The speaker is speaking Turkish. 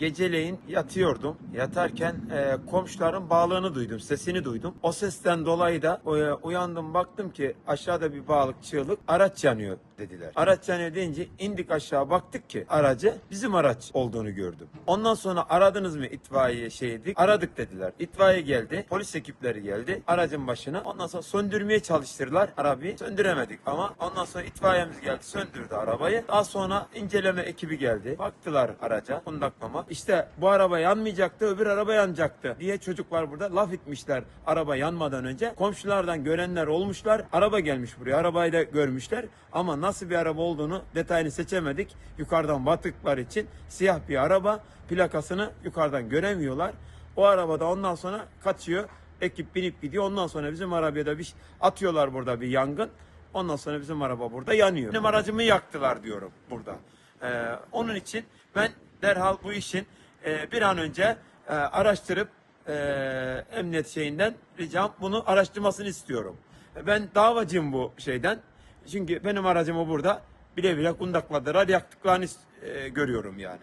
geceleyin yatıyordum. Yatarken e, komşuların bağlığını duydum, sesini duydum. O sesten dolayı da e, uyandım baktım ki aşağıda bir bağlık çığlık araç yanıyor dediler. Araç yanıyor deyince indik aşağı baktık ki aracı bizim araç olduğunu gördüm. Ondan sonra aradınız mı itfaiye şeydik? Aradık dediler. İtfaiye geldi. Polis ekipleri geldi. Aracın başına. Ondan sonra söndürmeye çalıştırdılar arabayı. Söndüremedik ama ondan sonra itfaiyemiz geldi. Söndürdü arabayı. Daha sonra inceleme ekibi geldi. Baktılar araca. Kundaklama. İşte bu araba yanmayacaktı. Öbür araba yanacaktı diye çocuklar burada laf etmişler araba yanmadan önce. Komşulardan görenler olmuşlar. Araba gelmiş buraya. Arabayı da görmüşler. Ama nasıl bir araba olduğunu detayını seçemedik. Yukarıdan baktıkları için siyah bir araba. Plakasını yukarıdan göremiyorlar. O arabada ondan sonra kaçıyor. Ekip binip gidiyor. Ondan sonra bizim arabaya da bir şey- atıyorlar burada bir yangın. Ondan sonra bizim araba burada yanıyor. Benim aracımı yaktılar diyorum burada. Ee, onun için ben derhal bu işin e, bir an önce e, araştırıp e, emniyet şeyinden ricam bunu araştırmasını istiyorum. Ben davacıyım bu şeyden. Çünkü benim aracımı burada bile bile kundakladılar, yaktıklarını e, görüyorum yani.